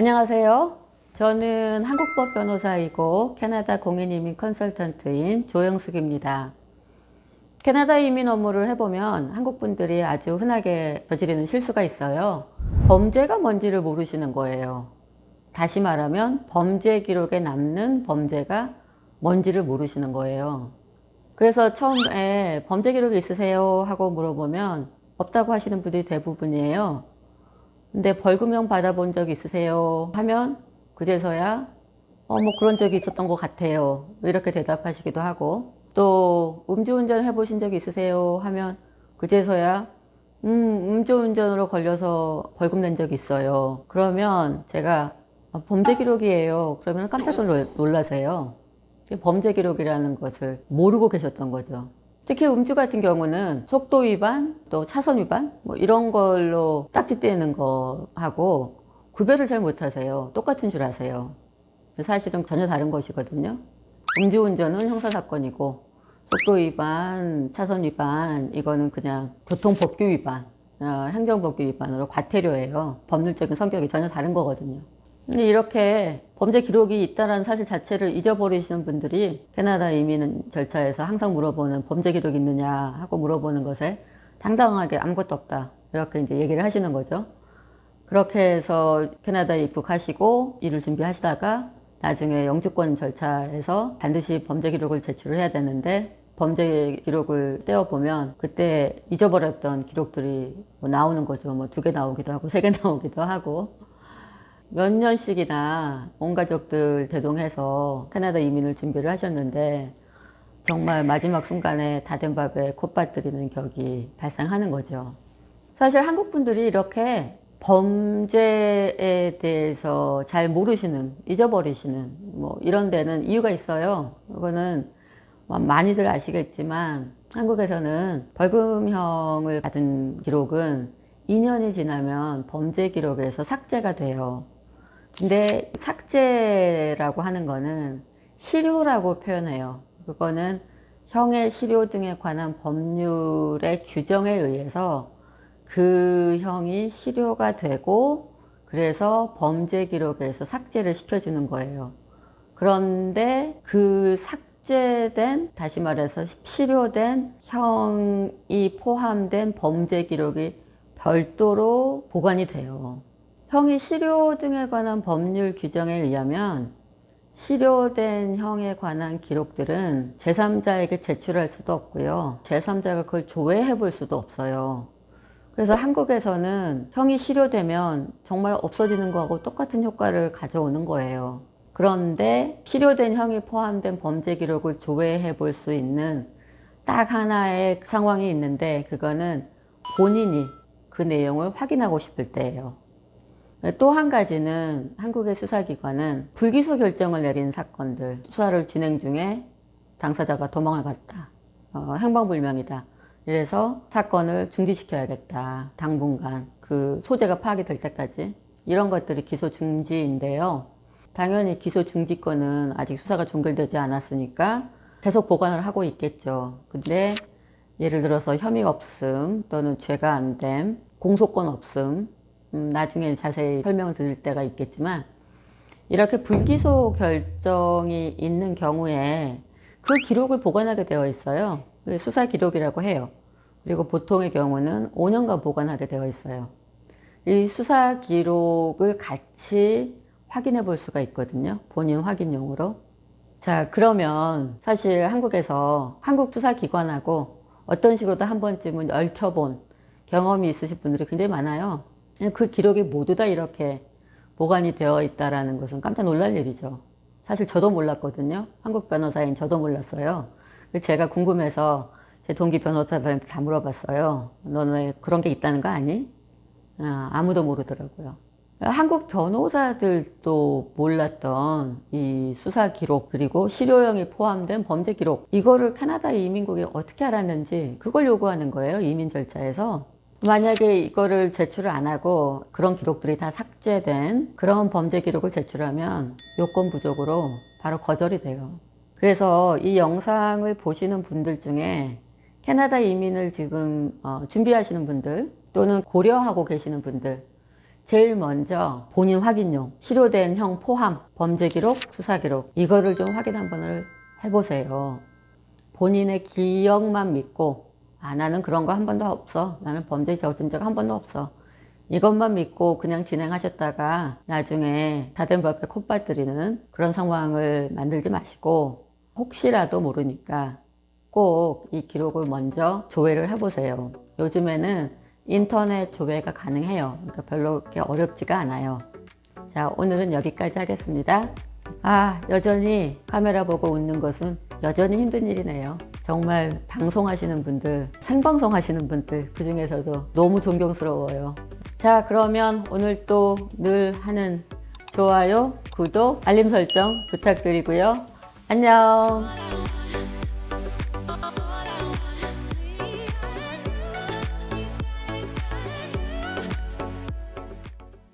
안녕하세요. 저는 한국법 변호사이고 캐나다 공인이민 컨설턴트인 조영숙입니다. 캐나다 이민 업무를 해보면 한국 분들이 아주 흔하게 저지르는 실수가 있어요. 범죄가 뭔지를 모르시는 거예요. 다시 말하면 범죄 기록에 남는 범죄가 뭔지를 모르시는 거예요. 그래서 처음에 범죄 기록이 있으세요? 하고 물어보면 없다고 하시는 분들이 대부분이에요. 근데 벌금형 받아본 적 있으세요? 하면 그제서야 어, 뭐 그런 적이 있었던 것 같아요. 이렇게 대답하시기도 하고 또 음주운전 해보신 적 있으세요? 하면 그제서야 음, 음주운전으로 걸려서 벌금 낸 적 있어요. 그러면 제가 아, 범죄 기록이에요. 그러면 깜짝 놀라- 놀라세요. 범죄 기록이라는 것을 모르고 계셨던 거죠. 특히 음주 같은 경우는 속도 위반, 또 차선 위반, 뭐 이런 걸로 딱지 떼는 거하고 구별을 잘 못하세요. 똑같은 줄 아세요. 사실은 전혀 다른 것이거든요. 음주운전은 형사사건이고, 속도 위반, 차선 위반, 이거는 그냥 교통법규 위반, 어, 행정법규 위반으로 과태료예요. 법률적인 성격이 전혀 다른 거거든요. 이렇게 범죄 기록이 있다는 사실 자체를 잊어버리시는 분들이 캐나다 이민 절차에서 항상 물어보는 범죄 기록이 있느냐 하고 물어보는 것에 당당하게 아무것도 없다. 이렇게 이제 얘기를 하시는 거죠. 그렇게 해서 캐나다에 입국하시고 일을 준비하시다가 나중에 영주권 절차에서 반드시 범죄 기록을 제출을 해야 되는데 범죄 기록을 떼어보면 그때 잊어버렸던 기록들이 뭐 나오는 거죠. 뭐 두 개 나오기도 하고 세 개 나오기도 하고 몇 년씩이나 온 가족들 대동해서 캐나다 이민을 준비를 하셨는데 정말 마지막 순간에 다 된 밥에 콧밥 들이는 격이 발생하는 거죠. 사실 한국 분들이 이렇게 범죄에 대해서 잘 모르시는, 잊어버리시는 뭐 이런 데는 이유가 있어요. 이거는 많이들 아시겠지만 한국에서는 벌금형을 받은 기록은 2년이 지나면 범죄 기록에서 삭제가 돼요. 근데 삭제라고 하는 거는 실효라고 표현해요. 그거는 형의 실효 등에 관한 법률의 규정에 의해서 그 형이 실효가 되고 그래서 범죄 기록에서 삭제를 시켜주는 거예요. 그런데 그 삭제된, 다시 말해서 실효된 형이 포함된 범죄 기록이 별도로 보관이 돼요. 형이 실효 등에 관한 법률 규정에 의하면 실효된 형에 관한 기록들은 제3자에게 제출할 수도 없고요. 제3자가 그걸 조회해 볼 수도 없어요. 그래서 한국에서는 형이 실효되면 정말 없어지는 거하고 똑같은 효과를 가져오는 거예요. 그런데 실효된 형이 포함된 범죄 기록을 조회해 볼 수 있는 딱 하나의 상황이 있는데 그거는 본인이 그 내용을 확인하고 싶을 때예요. 또 한 가지는 한국의 수사기관은 불기소 결정을 내린 사건들, 수사를 진행 중에 당사자가 도망을 갔다. 어, 행방불명이다. 이래서 사건을 중지시켜야겠다. 당분간. 그 소재가 파악이 될 때까지. 이런 것들이 기소 중지인데요. 당연히 기소 중지권은 아직 수사가 종결되지 않았으니까 계속 보관을 하고 있겠죠. 근데 예를 들어서 혐의 없음 또는 죄가 안 됨, 공소권 없음, 음, 나중에 자세히 설명을 드릴 때가 있겠지만 이렇게 불기소 결정이 있는 경우에 그 기록을 보관하게 되어 있어요. 그 수사 기록이라고 해요. 그리고 보통의 경우는 5년간 보관하게 되어 있어요. 이 수사 기록을 같이 확인해 볼 수가 있거든요. 본인 확인용으로. 자, 그러면 사실 한국에서 한국 수사기관하고 어떤 식으로도 한 번쯤은 얽혀본 경험이 있으신 분들이 굉장히 많아요. 그 기록이 모두 다 이렇게 보관이 되어 있다라는 것은 깜짝 놀랄 일이죠. 사실 저도 몰랐거든요. 한국 변호사인 저도 몰랐어요. 제가 궁금해서 제 동기 변호사들한테 다 물어봤어요. 너네 그런 게 있다는 거 아니? 아, 아무도 모르더라고요. 한국 변호사들도 몰랐던 이 수사 기록 그리고 실효형이 포함된 범죄 기록 이거를 캐나다 이민국이 어떻게 알았는지 그걸 요구하는 거예요 이민 절차에서 만약에 이거를 제출을 안 하고 그런 기록들이 다 삭제된 그런 범죄 기록을 제출하면 요건 부족으로 바로 거절이 돼요. 그래서 이 영상을 보시는 분들 중에 캐나다 이민을 지금 어, 준비하시는 분들 또는 고려하고 계시는 분들 제일 먼저 본인 확인용, 실효된 형 포함, 범죄 기록, 수사 기록 이거를 좀 확인 한 번을 해보세요. 본인의 기억만 믿고 아 나는 그런 거 한 번도 없어. 나는 범죄 저진 적한 번도 없어. 이것만 믿고 그냥 진행하셨다가 나중에 다된 법에 콧발들이는 그런 상황을 만들지 마시고 혹시라도 모르니까 꼭 이 기록을 먼저 조회를 해보세요. 요즘에는 인터넷 조회가 가능해요. 그러니까 별로 그렇게 어렵지가 않아요. 자, 오늘은 여기까지 하겠습니다. 아, 여전히 카메라 보고 웃는 것은 여전히 힘든 일이네요. 정말 방송하시는 분들, 생방송 하시는 분들, 그 중에서도 너무 존경스러워요. 자, 그러면 오늘 또 늘 하는 좋아요, 구독, 알림 설정 부탁드리고요. 안녕.